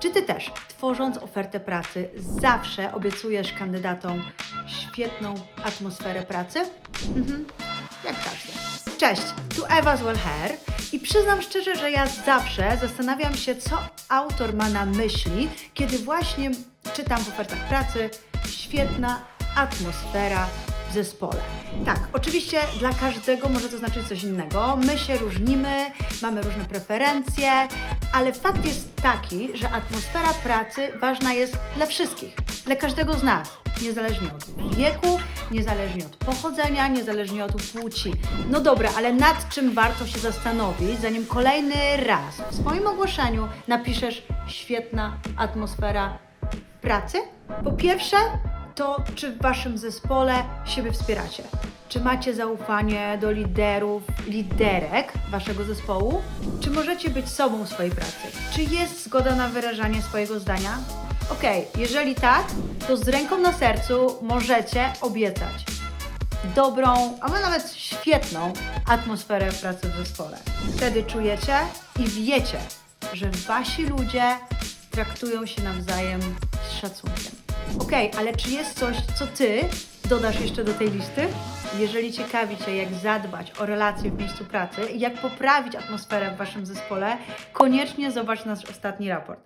Czy Ty też, tworząc ofertę pracy, zawsze obiecujesz kandydatom świetną atmosferę pracy? Mhm, jak każdy. Cześć, tu Ewa z Well Hair i przyznam szczerze, że ja zawsze zastanawiam się, co autor ma na myśli, kiedy właśnie czytam w ofertach pracy świetna atmosfera w zespole. Tak, oczywiście dla każdego może to znaczyć coś innego. My się różnimy, mamy różne preferencje, ale fakt jest taki, że atmosfera pracy ważna jest dla wszystkich, dla każdego z nas, niezależnie od wieku, niezależnie od pochodzenia, niezależnie od płci. No dobra, ale nad czym warto się zastanowić, zanim kolejny raz w swoim ogłoszeniu napiszesz świetna atmosfera pracy? Po pierwsze, to czy w waszym zespole siebie wspieracie? Czy macie zaufanie do liderów, liderek waszego zespołu? Czy możecie być sobą w swojej pracy? Czy jest zgoda na wyrażanie swojego zdania? Okej, jeżeli tak, to z ręką na sercu możecie obiecać dobrą, albo nawet świetną atmosferę pracy w zespole. Wtedy czujecie i wiecie, że wasi ludzie traktują się nawzajem z szacunkiem. Okej, ale czy jest coś, co ty dodasz jeszcze do tej listy? Jeżeli ciekawi Cię, jak zadbać o relacje w miejscu pracy i jak poprawić atmosferę w Waszym zespole, koniecznie zobacz nasz ostatni raport.